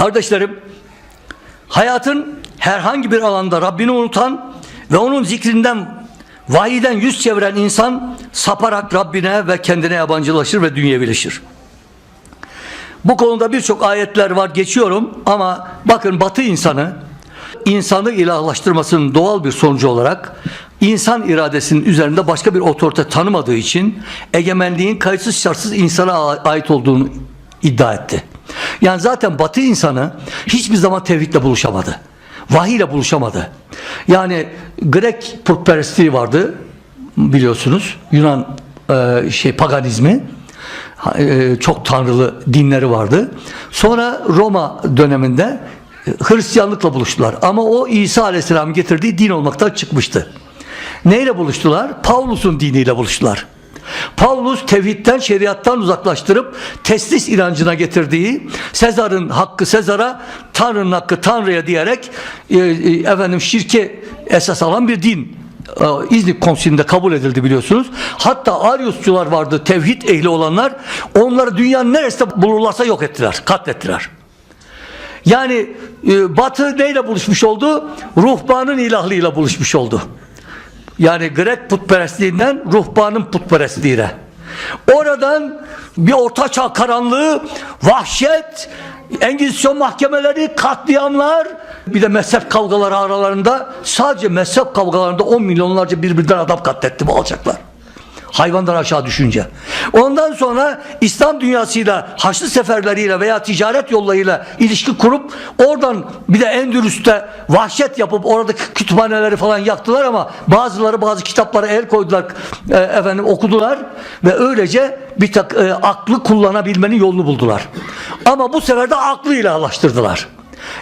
Kardeşlerim, hayatın herhangi bir alanda Rabbini unutan ve onun zikrinden, vahiden yüz çeviren insan saparak Rabbine ve kendine yabancılaşır ve dünyevileşir. Bu konuda birçok ayetler var geçiyorum ama bakın batı insanı insanı ilahlaştırmasının doğal bir sonucu olarak insan iradesinin üzerinde başka bir otorite tanımadığı için egemenliğin kayıtsız şartsız insana ait olduğunu iddia etti. Yani zaten batı insanı hiçbir zaman tevhidle buluşamadı. Vahiy ile buluşamadı. Yani Grek putperestliği vardı biliyorsunuz. Yunan e, şey paganizmi e, çok tanrılı dinleri vardı. Sonra Roma döneminde e, Hristiyanlıkla buluştular. Ama o İsa Aleyhisselam getirdiği din olmaktan çıkmıştı. Neyle buluştular? Pavlus'un diniyle buluştular. Pavlus tevhidden, şeriattan uzaklaştırıp teslis inancına getirdiği Sezar'ın hakkı Sezar'a, Tanrı'nın hakkı Tanrı'ya diyerek e, e, efendim şirke esas alan bir din e, İznik Konsili'nde kabul edildi biliyorsunuz. Hatta Ariusçular vardı, tevhid ehli olanlar. Onları dünyanın neresinde bulurlarsa yok ettiler, katlettiler. Yani e, Batı neyle buluşmuş oldu? Ruhbanın ilahlığıyla buluşmuş oldu. Yani Grek putperestliğinden ruhbanın putperestliğine. Oradan bir ortaçağ karanlığı, vahşet, Engizisyon mahkemeleri, katliamlar, bir de mezhep kavgaları aralarında sadece mezhep kavgalarında 10 milyonlarca birbirinden adam katletti bu alçaklar. Hayvandan aşağı düşünce. Ondan sonra İslam dünyasıyla Haçlı seferleriyle veya ticaret yollarıyla ilişki kurup oradan bir de Endülüs'te vahşet yapıp oradaki kütüphaneleri falan yaktılar ama bazıları bazı kitaplara el koydular e, efendim okudular ve öylece bir tak e, aklı kullanabilmenin yolunu buldular. Ama bu sefer de aklı ilahlaştırdılar.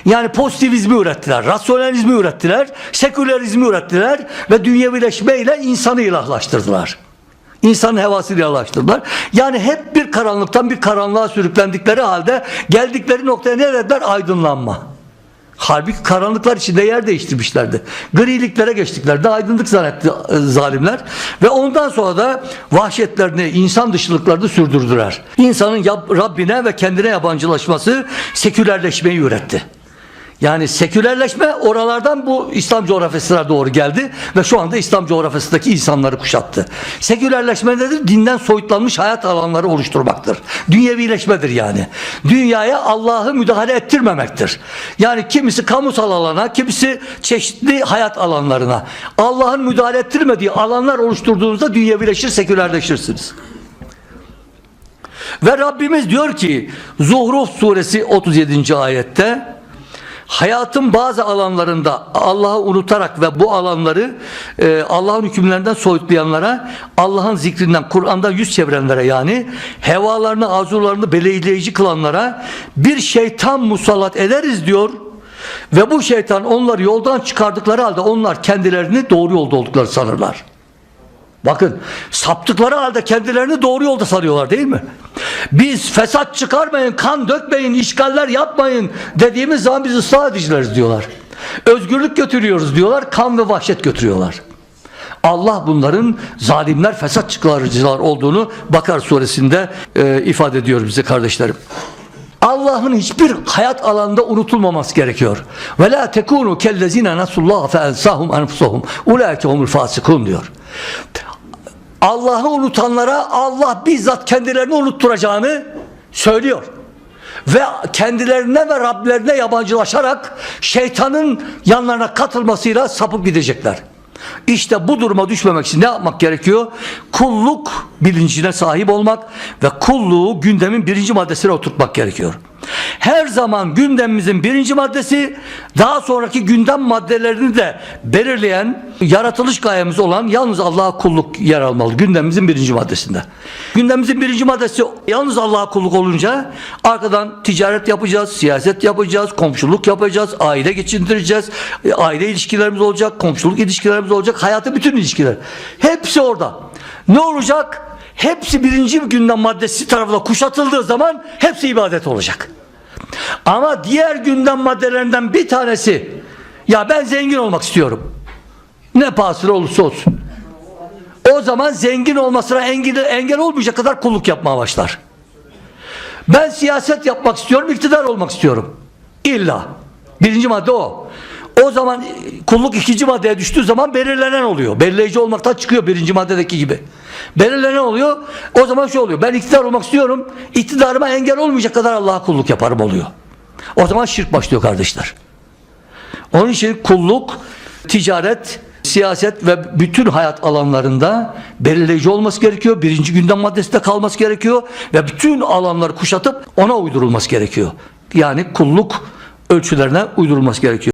Yani pozitivizmi ürettiler, rasyonalizmi ürettiler, sekülerizmi ürettiler ve dünyevileşmeyle insanı ilahlaştırdılar. İnsanın hevasıyla yalaştırdılar. Yani hep bir karanlıktan bir karanlığa sürüklendikleri halde geldikleri noktaya ne dediler? Aydınlanma. Halbuki karanlıklar içinde yer değiştirmişlerdi. Griliklere geçtiklerinde aydınlık zannetti e, zalimler. Ve ondan sonra da vahşetlerini, insan dışılıklarını sürdürdüler. İnsanın Rabbine ve kendine yabancılaşması sekülerleşmeyi üretti. Yani sekülerleşme oralardan bu İslam coğrafyasına doğru geldi ve şu anda İslam coğrafyasındaki insanları kuşattı. Sekülerleşme nedir? Dinden soyutlanmış hayat alanları oluşturmaktır. Dünyevileşmedir yani. Dünyaya Allah'ı müdahale ettirmemektir. Yani kimisi kamusal alana, kimisi çeşitli hayat alanlarına. Allah'ın müdahale ettirmediği alanlar oluşturduğunuzda dünyevileşir, sekülerleşirsiniz. Ve Rabbimiz diyor ki Zuhruf suresi 37. ayette hayatın bazı alanlarında Allah'ı unutarak ve bu alanları e, Allah'ın hükümlerinden soyutlayanlara, Allah'ın zikrinden, Kur'an'dan yüz çevirenlere yani hevalarını, arzularını belirleyici kılanlara bir şeytan musallat ederiz diyor. Ve bu şeytan onları yoldan çıkardıkları halde onlar kendilerini doğru yolda oldukları sanırlar. Bakın saptıkları halde kendilerini doğru yolda sanıyorlar değil mi? Biz fesat çıkarmayın, kan dökmeyin, işgaller yapmayın dediğimiz zaman biz ıslah edicileriz diyorlar. Özgürlük götürüyoruz diyorlar, kan ve vahşet götürüyorlar. Allah bunların zalimler, fesat çıkarıcılar olduğunu Bakar suresinde e, ifade ediyor bize kardeşlerim. Allah'ın hiçbir hayat alanında unutulmaması gerekiyor. Ve la tekunu kellezine nasullah fe ensahum enfusahum. Ulaike humul fasikun diyor. Allah'ı unutanlara Allah bizzat kendilerini unutturacağını söylüyor. Ve kendilerine ve Rablerine yabancılaşarak şeytanın yanlarına katılmasıyla sapıp gidecekler. İşte bu duruma düşmemek için ne yapmak gerekiyor? Kulluk bilincine sahip olmak ve kulluğu gündemin birinci maddesine oturtmak gerekiyor. Her zaman gündemimizin birinci maddesi daha sonraki gündem maddelerini de belirleyen yaratılış gayemiz olan yalnız Allah'a kulluk yer almalı. Gündemimizin birinci maddesinde. Gündemimizin birinci maddesi yalnız Allah'a kulluk olunca arkadan ticaret yapacağız, siyaset yapacağız, komşuluk yapacağız, aile geçindireceğiz, aile ilişkilerimiz olacak, komşuluk ilişkilerimiz olacak, hayatı bütün ilişkiler. Hepsi orada. Ne olacak? Hepsi birinci bir gündem maddesi tarafından kuşatıldığı zaman hepsi ibadet olacak. Ama diğer gündem maddelerinden bir tanesi ya ben zengin olmak istiyorum. Ne pahasına olursa olsun. O zaman zengin olmasına engel, engel olmayacak kadar kulluk yapmaya başlar. Ben siyaset yapmak istiyorum, iktidar olmak istiyorum. İlla. Birinci madde o. O zaman kulluk ikinci maddeye düştüğü zaman belirlenen oluyor. Belirleyici olmaktan çıkıyor birinci maddedeki gibi. Belirlenen oluyor. O zaman şu oluyor. Ben iktidar olmak istiyorum. İktidarıma engel olmayacak kadar Allah'a kulluk yaparım oluyor. O zaman şirk başlıyor kardeşler. Onun için kulluk, ticaret, siyaset ve bütün hayat alanlarında belirleyici olması gerekiyor. Birinci gündem maddesinde kalması gerekiyor. Ve bütün alanları kuşatıp ona uydurulması gerekiyor. Yani kulluk ölçülerine uydurulması gerekiyor.